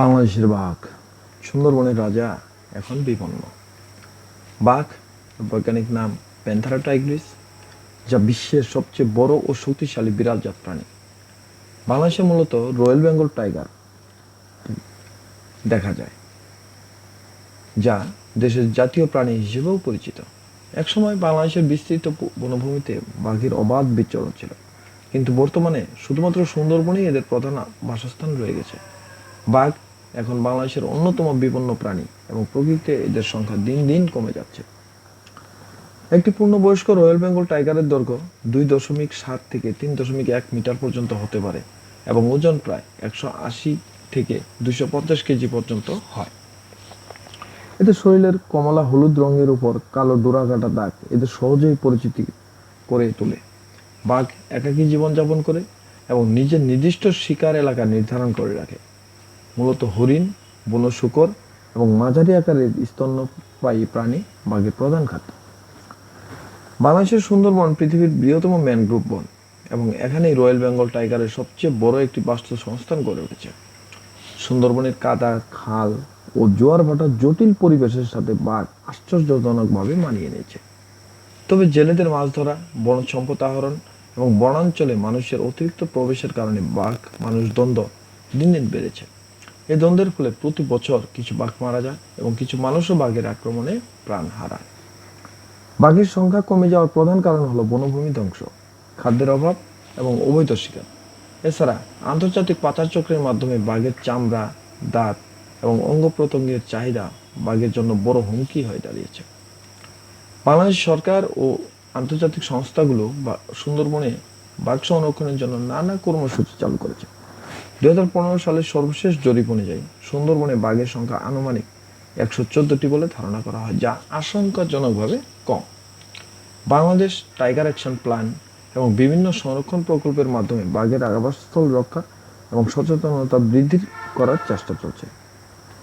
বাংলাদেশের বাঘ, সুন্দরবনের রাজা, এখন বিপন্ন। বাঘ, বৈজ্ঞানিক নাম প্যান্থারা টাইগ্রিস যা বিশ্বের সবচেয়ে বড় ও শক্তিশালী বিরাট জাত প্রাণী। বাংলাদেশে মূলত রয়্যাল বেঙ্গল টাইগার দেখা যায়, যা দেশের জাতীয় প্রাণী হিসেবেও পরিচিত। একসময় বাংলাদেশের বিস্তৃত বনভূমিতে বাঘের অবাধ বিচরণ ছিল, কিন্তু বর্তমানে শুধুমাত্র সুন্দরবনেই এদের প্রধান বাসস্থান রয়ে গেছে। বাঘ এখন বাংলাদেশের অন্যতম বিপন্ন প্রাণী এবং প্রকৃতিতে এদের সংখ্যা দিন দিন কমে যাচ্ছে। একটি পূর্ণবয়স্ক রয়্যাল বেঙ্গল টাইগারের দৈর্ঘ্য দুই দশমিক সাত থেকে তিন দশমিক এক মিটার পর্যন্ত হতে পারে এবং ওজন প্রায় একশো আশি থেকে দুশো পঞ্চাশ কেজি পর্যন্ত হয়। এদের শরীরের কমলা হলুদ রঙের উপর কালো ডোরাকাটা দাগ এদের সহজেই পরিচিতি করে তোলে। বাঘ একাকী জীবনযাপন করে এবং নিজের নির্দিষ্ট শিকার এলাকা নির্ধারণ করে রাখে। মূলত হরিণ, বন শুকর এবং মাঝারি আকারের স্তন্যপায়ী প্রাণী বাঘের প্রধান খাদ্য। বাংলাদেশের সুন্দরবন পৃথিবীর বৃহত্তম ম্যানগ্রোভ বন এবং এখানেই রয়্যাল বেঙ্গল টাইগারের সবচেয়ে বড় একটি বাস্তু সংস্থান গড়ে উঠেছে। সুন্দরবনের কাদা, খাল ও জোয়ার ভাটার জটিল পরিবেশের সাথে বাঘ আশ্চর্যজনকভাবে মানিয়ে নিয়েছে। তবে জেলেদের মাছ ধরা, বন সম্পদ আহরণ এবং বনাঞ্চলে মানুষের অতিরিক্ত প্রবেশের কারণে বাঘ, মানুষ, দ্বন্দ্ব দিন দিন বেড়েছে। এই দ্বন্দ্বের ফলে প্রতি বছর কিছু বাঘ মারা যায় এবং কিছু মানুষও বাঘের আক্রমণে প্রাণ হারায়। বাঘের সংখ্যা কমে যাওয়ার প্রধান কারণ হলো বনভূমি ধ্বংস, খাদ্যের অভাব এবং অবৈধ শিকার। এছাড়া আন্তর্জাতিক পাচার চক্রের মাধ্যমে বাঘের চামড়া, দাঁত এবং অঙ্গ প্রত্যঙ্গের চাহিদা বাঘের জন্য বড় হুমকি হয়ে দাঁড়িয়েছে। বাংলাদেশ সরকার ও আন্তর্জাতিক সংস্থাগুলো বা সুন্দরবনে বাঘ সংরক্ষণের জন্য নানা কর্মসূচি চালু করেছে। দুই হাজার পনেরো সালের সর্বশেষ জরিপ অনুযায়ী সুন্দরবনে বাঘের সংখ্যা আনুমানিক একশো চোদ্দটি বলে ধারণা করা হয়, যা আশঙ্কাজনকভাবে কম। বাংলাদেশ টাইগার অ্যাকশন প্ল্যান এবং বিভিন্ন সংরক্ষণ প্রকল্পের মাধ্যমে বাঘের আবাসস্থল রক্ষা এবং সচেতনতা বৃদ্ধি করার চেষ্টা চলছে।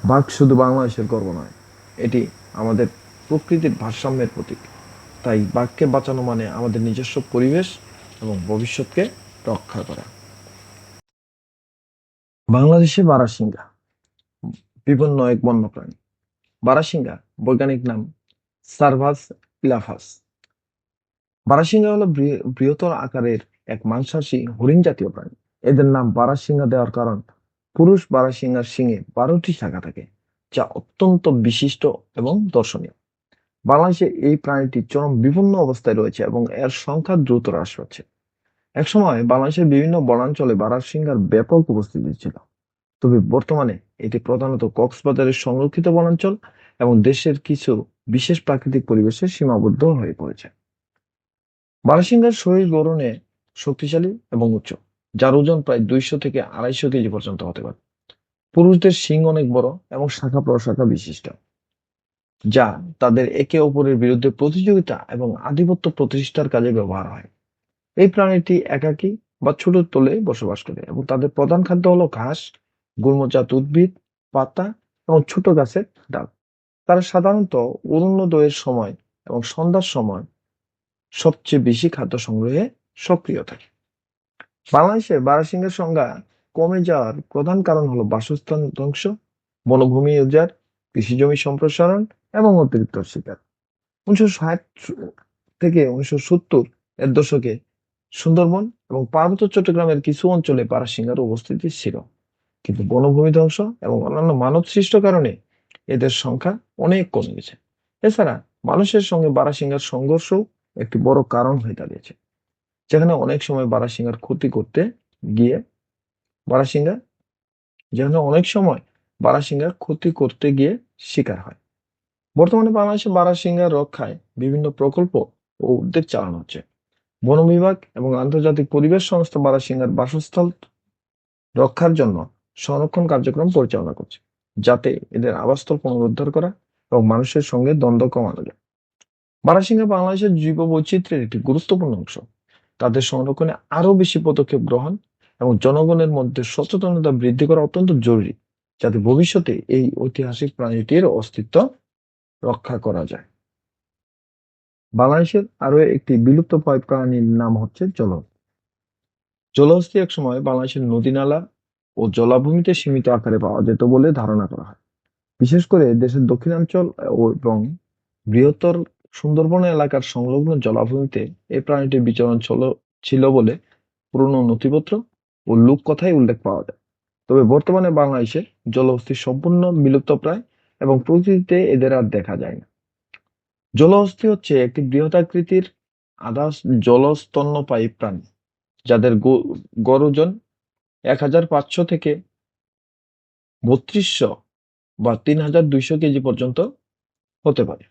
বাঘ শুধু বাংলাদেশের গর্ব নয়, এটি আমাদের প্রকৃতির ভারসাম্যের প্রতীক। তাই বাঘকে বাঁচানো মানে আমাদের নিজস্ব পরিবেশ এবং ভবিষ্যৎকে রক্ষা করা। বাংলাদেশে বারাসিঙ্গা বিপন্ন এক বন্যপ্রাণী। বারাসিঙ্গা, বৈজ্ঞানিক নাম সার্ভাস ইলাফাস বারাসিঙ্গা হলো বৃহ- বৃহত্তর আকারের এক মাংসাশী হরিণ জাতীয় প্রাণী। এদের নাম বারাসিঙ্গা দেওয়ার কারণ, পুরুষ বারাসিঙ্গার শিঙে বারোটি শাখা থাকে, যা অত্যন্ত বিশিষ্ট এবং দর্শনীয়। বাংলাদেশে এই প্রাণীটি চরম বিপন্ন অবস্থায় রয়েছে এবং এর সংখ্যা দ্রুত হ্রাস পাচ্ছে। একসময় বাংলাদেশের বিভিন্ন বনাঞ্চলে বারাসিঙ্গার ব্যাপক উপস্থিতি ছিল। তবে বর্তমানে এটি প্রধানত কক্সবাজারের সংরক্ষিত বনাঞ্চল এবং দেশের কিছু বিশেষ প্রাকৃতিক পরিবেশে সীমাবদ্ধ হয়ে পড়েছে। বারাসিঙ্গার শরীর গড়নে শক্তিশালী এবং উচ্চ, যার ওজন প্রায় দুইশো থেকে আড়াইশো কেজি পর্যন্ত হতে পারে। পুরুষদের শিং অনেক বড় এবং শাখা প্রশাখা বিশিষ্ট, যা তাদের একে অপরের বিরুদ্ধে প্রতিযোগিতা এবং আধিপত্য প্রতিষ্ঠার কাজে ব্যবহার হয়। এই প্রাণীটি একাকী বা ছোট তোলে বসবাস করে এবং তাদের প্রধান খাদ্য হলো ঘাস, গুল্মজাত উদ্ভিদ, পাতা এবং ছোট গাছের ডাল। তারা সাধারণত অরুণোদয়ের সময় এবং সন্ধ্যার সময় সবচেয়ে বেশি খাদ্য সংগ্রহে সক্রিয় থাকে। বাংলাদেশে বারাসিংহের সংজ্ঞা কমে যাওয়ার প্রধান কারণ হলো বাসস্থান ধ্বংস, বনভূমি উজাড় কৃষিজমি সম্প্রসারণ এবং অতিরিক্ত শিকার। উনিশশো ষাট থেকে উনিশশো সত্তর এর দশকে সুন্দরবন এবং পার্বত্য চট্টগ্রামের কিছু অঞ্চলে বারাসিংহার উপস্থিতি ছিল। কিন্তু বনভূমি ধ্বংস এবং অন্যান্য মানব সৃষ্ট কারণে এদের সংখ্যা অনেক কমে গেছে। এছাড়া মানুষের সঙ্গে বারাসিংহার সংঘর্ষও একটি বড় কারণ হয়ে দাঁড়িয়েছে। যেখানে অনেক সময় বারাসিংহার ক্ষতি করতে গিয়ে বারাসিংহা যেখানে অনেক সময় বারাসিংহার ক্ষতি করতে গিয়ে শিকার হয়। বর্তমানে বাংলাদেশে বারাসিংহার রক্ষায় বিভিন্ন প্রকল্প ও উদ্যোগ চালানো হচ্ছে। বন বিভাগ এবং আন্তর্জাতিক পরিবেশ সংস্থা বারাসিংহার বাসস্থল রক্ষার জন্য সংরক্ষণ কার্যক্রম পরিচালনা করছে, যাতে এদের আবাসস্থল পুনরুদ্ধার করা এবং মানুষের সঙ্গে দ্বন্দ্ব কমানো যায়। বারাসিংহা বাংলাদেশের জৈব বৈচিত্র্যের একটি গুরুত্বপূর্ণ অংশ। তাদের সংরক্ষণে আরও বেশি পদক্ষেপ গ্রহণ এবং জনগণের মধ্যে সচেতনতা বৃদ্ধি করা অত্যন্ত জরুরি, যাতে ভবিষ্যতে এই ঐতিহাসিক প্রাণীটির অস্তিত্ব রক্ষা করা যায়। বাংলাদেশের আরও একটি বিলুপ্ত বিলুপ্তপ্রায় প্রাণীর নাম হচ্ছে জলহস্তি জলহস্তি এক সময় বাংলাদেশের নদী নালা ও জলাভূমিতে সীমিত আকারে পাওয়া যেত বলে ধারণা করা হয়। বিশেষ করে দেশের দক্ষিণাঞ্চল এবং বৃহত্তর সুন্দরবন এলাকার সংলগ্ন জলাভূমিতে এই প্রাণীটির বিচরণ ছিল- ছিল বলে পুরনো নথিপত্র ও লোককথায় উল্লেখ পাওয়া যায়। তবে বর্তমানে বাংলাদেশে জলহস্তি সম্পূর্ণ বিলুপ্তপ্রায় এবং প্রকৃতিতে এদের আর দেখা যায় না। জলহস্তী হচ্ছে একটি বৃহদাকৃতির আধা জলস্তন্যপায়ী প্রাণী, যাদের গড় ওজন এক হাজার পাঁচশো থেকে বত্রিশশো বা তিন হাজার দুইশো কেজি পর্যন্ত হতে পারে।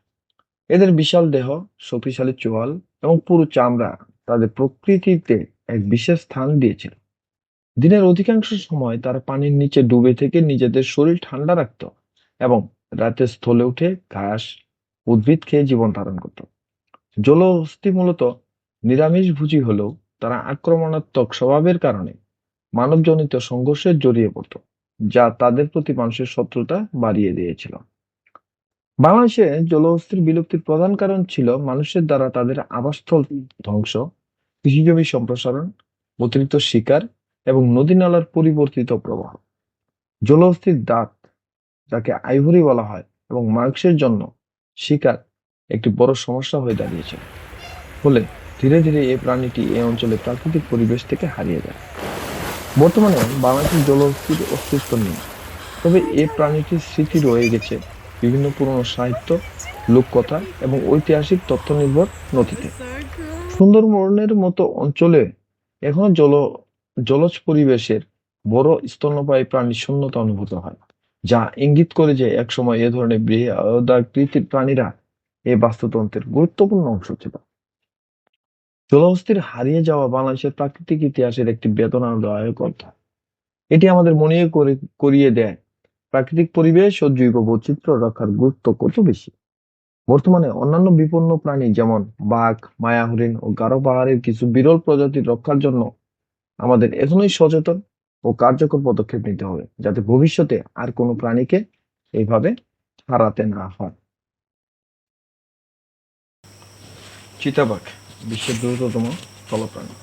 এদের বিশাল দেহ, শক্তিশালী চোয়াল এবং পুরো চামড়া তাদের প্রকৃতিতে এক বিশেষ স্থান দিয়েছিল। দিনের অধিকাংশ সময় তারা পানির নিচে ডুবে থেকে নিজেদের শরীর ঠান্ডা রাখত এবং রাতে স্থলে উঠে ঘাস উদ্ভিদ খেয়ে জীবন ধারণ করত। জলহস্তী মূলত নিরামিষভোজী হলেও তারা আক্রমণাত্মক স্বভাবের কারণে মানবজনিত সংঘর্ষে জড়িয়ে পড়ত, যা তাদের প্রতি মানুষের শত্রুতা বাড়িয়ে দিয়েছিল। বাংলাদেশে জলহস্তির বিলুপ্তির প্রধান কারণ ছিল মানুষের দ্বারা তাদের আবাসস্থল ধ্বংস, কৃষিজমি সম্প্রসারণ, অতিরিক্ত শিকার এবং নদী নালার পরিবর্তিত প্রবাহ। জলহস্তির দাঁত, যাকে আইভরি বলা হয়, এবং মাংসের জন্য শিকার একটি বড় সমস্যা হয়ে দাঁড়িয়েছিল। ফলে ধীরে ধীরে এই প্রাণীটি এই অঞ্চলে প্রাকৃতিক পরিবেশ থেকে হারিয়ে যায়। বর্তমানে বাংলাদেশের জলহস্তির অস্তিত্ব নেই। তবে এই প্রাণীটির স্মৃতি রয়ে গেছে বিভিন্ন পুরনো সাহিত্য, লোককথা এবং ঐতিহাসিক তথ্য নির্ভর নথিতে। সুন্দরবনের মতো অঞ্চলে এখনও জল, জলজ পরিবেশের বড় স্তন্যপায়ী প্রাণীর শূন্যতা অনুভূত হয়। যা ইঙ্গিত করে যে একসময় এ ধরনের বৃহদাকৃতির প্রাণীরা এই বাস্তুতন্ত্রের গুরুত্বপূর্ণ অংশ ছিল। জলহস্তির হারিয়ে যাওয়া বাংলাদেশের প্রাকৃতিক ইতিহাসের একটি বেদনাদায়ক অধ্যায়। এটি আমাদের মনে করে, করিয়ে দেয়, প্রাকৃতিক পরিবেশ ও জৈব বৈচিত্র্য রক্ষার গুরুত্ব কত বেশি? বর্তমানে অন্যান্য বিপন্ন প্রাণী যেমন বাঘ মায়া হরিণ ও গারো পাহাড়ের কিছু বিরল প্রজাতির রক্ষার জন্য আমাদের এখনই সচেতন ও কার্যকর পদক্ষেপ নিতে হবে, যাতে ভবিষ্যতে আর কোনো প্রাণীকে এইভাবে হারাতে না হয়। চিতাবাঘ, বিশ্বের দ্রুততম স্থলপ্রাণী।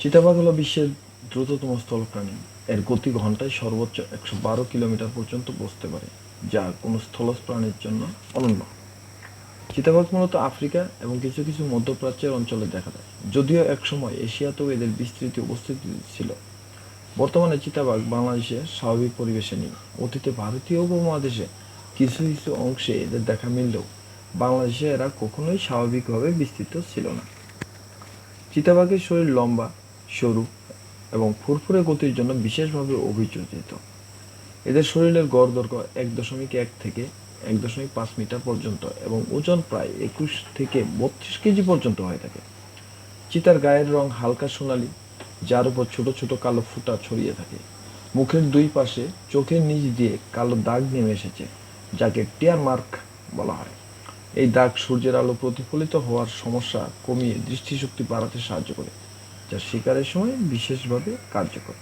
চিতাবাঘ হলো বিশ্বের দ্রুততম স্থলপ্রাণী। এর গতি ঘন্টায় সর্বোচ্চ একশো বারো কিলোমিটার পর্যন্ত বসতে পারে, যা কোনো স্থল প্রাণীর জন্য অনন্য। চিতাবাঘ মূলত আফ্রিকা এবং কিছু কিছু মধ্যপ্রাচ্যের অঞ্চলে দেখা যায়, যদিও একসময় এশিয়াতেও এদের বিস্তৃতি উপস্থিতি ছিল। বর্তমানে চিতাবাঘ বাংলাদেশে স্বাভাবিক পরিবেশে নেই। অতীতে ভারতীয় উপমহাদেশে কিছু কিছু অংশে এদের দেখা মিললেও বাংলাদেশে এরা কখনোই স্বাভাবিকভাবে বিস্তৃত ছিল না। চিতাবাঘের শরীর লম্বা, সরু এবং ফুরফুরে গতির জন্য বিশেষভাবে অভিযোজিত। এদের শরীরের গড় দৈর্ঘ্য এক দশমিক এক থেকে এক দশমিক পাঁচ মিটার পর্যন্ত এবং ওজন প্রায় একুশ থেকে বত্রিশ কেজি পর্যন্ত হয়ে থাকে। চিতার গায়ের রং হালকা সোনালী যার উপর ছোট ছোট কালো ফুটা ছড়িয়ে থাকে। মুখের দুই পাশে চোখের নিচ দিয়ে কালো দাগ নেমে এসেছে, যাকে টিয়ার মার্ক বলা হয়। এই দাগ সূর্যের আলো প্রতিফলিত হওয়ার সমস্যা কমিয়ে দৃষ্টিশক্তি বাড়াতে সাহায্য করে, যা শিকারের সময় বিশেষভাবে কার্যকর।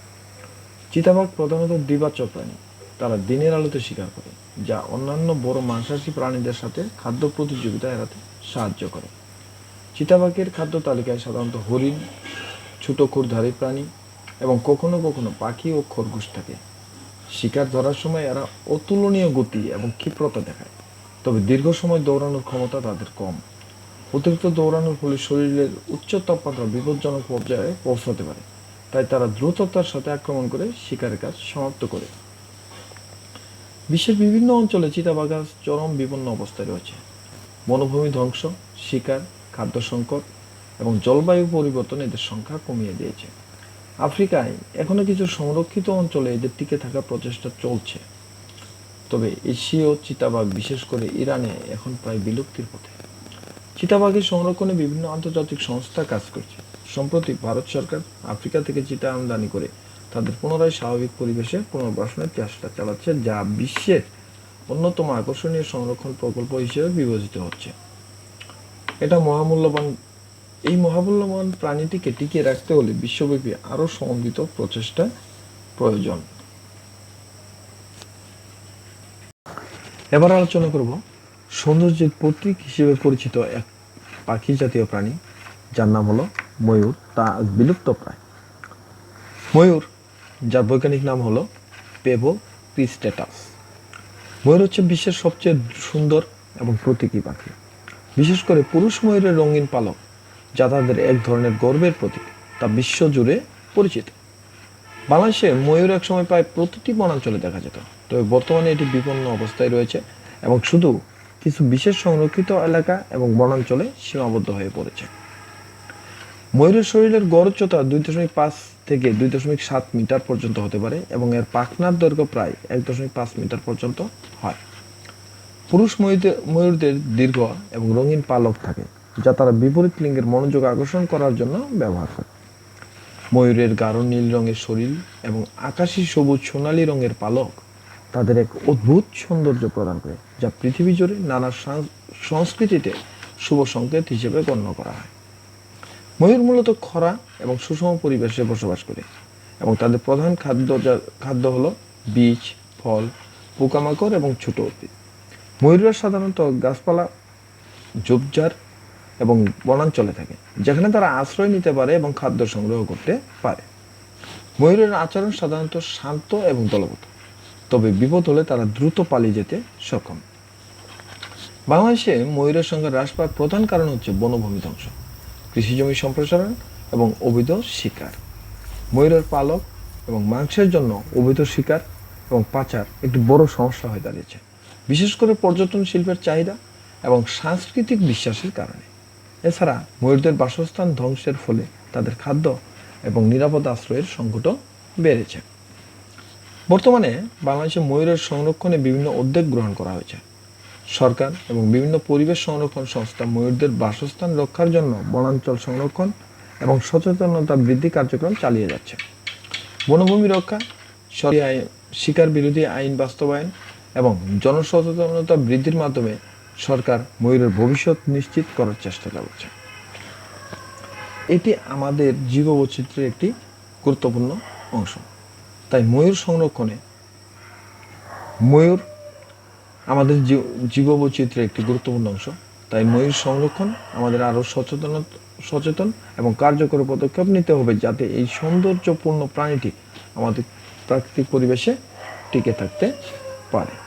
চিতাবাঘ প্রধানত দ্বিবাচক প্রাণী। তারা দিনের আলোতে শিকার করে, যা অন্যান্য বড় মাংসাশী প্রাণীদের সাথে খাদ্য প্রতিযোগিতা এড়াতে সাহায্য করে। চিতাবাঘের খাদ্য তালিকায় সাধারণত হরিণ ছোট ক্ষুরধারী প্রাণী এবং কখনো কখনো পাখি ও খরগোশ থাকে। শিকার ধরার সময় এরা অতুলনীয় গতি এবং ক্ষিপ্রতা দেখায়, তবে দীর্ঘ সময় দৌড়ানোর ক্ষমতা তাদের কম। অতিরিক্ত দৌড়ানোর ফলে শরীরের উচ্চ তাপমাত্রা বিপজ্জনক পর্যায়ে পৌঁছাতে পারে, তাই তারা দ্রুততার সাথে আক্রমণ করে শিকারের কাজ সমাপ্ত করে। বিশ্বের বিভিন্ন অঞ্চলে চিতাবাঘ চরম বিপন্ন অবস্থায় রয়েছে। বনভূমি ধ্বংস, শিকার, খাদ্য সংকট এবং জলবায়ু পরিবর্তন এদের সংখ্যা কমিয়ে দিয়েছে। আফ্রিকায় এখনও কিছু সংরক্ষিত অঞ্চলে এদের টিকে থাকার প্রচেষ্টা চলছে। তবে এশীয় চিতাবাঘ, বিশেষ করে ইরানে, এখন প্রায় বিলুপ্তির পথে। চিতাবাঘের সংরক্ষণে বিভিন্ন আন্তর্জাতিক সংস্থা কাজ করছে। সম্প্রতি ভারত সরকার আফ্রিকা থেকে চিতা আমদানি করে তাদের পুনরায় স্বাভাবিক পরিবেশে পুনর্বাসনের চেষ্টা চালাচ্ছে, যা বিশ্বের অন্যতম আকর্ষণীয় সংরক্ষণ প্রকল্প হিসেবে বিবেচিত হচ্ছে। এটা মহামূল্যবান এই মহামূল্যবান প্রাণীটিকে টিকিয়ে রাখতে হলে বিশ্বব্যাপী আরও সমন্বিত প্রচেষ্টা প্রয়োজন। এবার আলোচনা করব সৌন্দর্যের প্রতীক হিসেবে পরিচিত এক পাখি জাতীয় প্রাণী, যার নাম হলো ময়ূর, তা বিলুপ্ত প্রায়। ময়ূর, যার বৈজ্ঞানিক নাম হলো পেভো ক্রিস্টেটাস। ময়ূর হচ্ছে বিশ্বের সবচেয়ে সুন্দর এবং প্রতীকী পাখি। বিশেষ করে পুরুষ ময়ূরের রঙিন পালক যা তাদের এক ধরনের গর্বের প্রতীক, তা বিশ্ব জুড়ে পরিচিত। বাংলাদেশে ময়ূর একসময় প্রায় প্রতিটি বনাঞ্চলে দেখা যেত, তবে বর্তমানে এটি বিপন্ন অবস্থায় রয়েছে এবং শুধু কিছু বিশেষ সংরক্ষিত এলাকা এবং বনাঞ্চলে সীমাবদ্ধ হয়ে পড়েছে। ময়ূরের শরীরের গড় উচ্চতা দুই দশমিক পাঁচ থেকে দুই দশমিক সাত মিটার পর্যন্ত হতে পারে এবং এর পাখনার দৈর্ঘ্য প্রায় এক দশমিক পাঁচ মিটার পর্যন্ত হয়। পুরুষ ময়ূরদের ময়ূরদের দীর্ঘ এবং রঙিন পালক থাকে। যা তারা বিপরীত লিঙ্গের মনোযোগ আকর্ষণ করার জন্য ব্যবহার করে। ময়ূরের গাঢ় নীল রঙের শরীর এবং আকাশি সবুজ সোনালী রঙের পালক তাদের এক অদ্ভুত সৌন্দর্য প্রদান করে, যা পৃথিবী জুড়ে নানা সংস্কৃতিতে শুভ সংকেত হিসেবে গণ্য করা হয়। ময়ূর মূলত খরা এবং সুষম পরিবেশে বসবাস করে এবং তাদের প্রধান খাদ্য যা- খাদ্য হলো বীজ, ফল, পোকামাকড় এবং ছোট উদ্ভিদ ময়ূররা সাধারণত গাছপালা, ঝোপঝাড় এবং বনাঞ্চলে থাকে, যেখানে তারা আশ্রয় নিতে পারে এবং খাদ্য সংগ্রহ করতে পারে। ময়ূরের আচরণ সাধারণত শান্ত এবং দলগত তবে বিপদ হলে তারা দ্রুত পালিয়ে যেতে সক্ষম। বাংলাদেশে ময়ূরের সংখ্যা হ্রাস পাওয়ার প্রধান কারণ হচ্ছে বনভূমি ধ্বংস কৃষিজমি সম্প্রসারণ এবং অবৈধ শিকার। ময়ূরের পালক এবং মাংসের জন্য অবৈধ শিকার এবং পাচার একটি বড় সমস্যা হয়ে দাঁড়িয়েছে, বিশেষ করে পর্যটন শিল্পের চাহিদা এবং সাংস্কৃতিক বিশ্বাসের কারণে। এছাড়া ময়ূরদের বাসস্থান ধ্বংসের ফলে তাদের খাদ্য এবং নিরাপদ আশ্রয়ের সংকটও বেড়েছে। বর্তমানে বাংলাদেশে ময়ূরের সংরক্ষণে বিভিন্ন উদ্যোগ গ্রহণ করা হয়েছে। সরকার এবং বিভিন্ন পরিবেশ সংরক্ষণ সংস্থা ময়ূরদের বাসস্থান রক্ষার জন্য বনাঞ্চল সংরক্ষণ এবং সচেতনতা বৃদ্ধি কার্যক্রম চালিয়ে যাচ্ছে। বনভূমি রক্ষা শিকার বিরোধী আইন বাস্তবায়ন এবং জনসচেতনতা বৃদ্ধির মাধ্যমে সরকার ময়ূরের ভবিষ্যৎ নিশ্চিত করার চেষ্টা চালাচ্ছে। এটি আমাদের জীববৈচিত্র্যের একটি গুরুত্বপূর্ণ অংশ। তাই ময়ূর সংরক্ষণে ময়ূর আমাদের জীব- জীববৈচিত্র্যের একটি গুরুত্বপূর্ণ অংশ। তাই ময়ূর সংরক্ষণ আমাদের আরও সচেতন সচেতন এবং কার্যকর পদক্ষেপ নিতে হবে যাতে এই সৌন্দর্যপূর্ণ প্রাণীটি আমাদের প্রাকৃতিক পরিবেশে টিকে থাকতে পারে।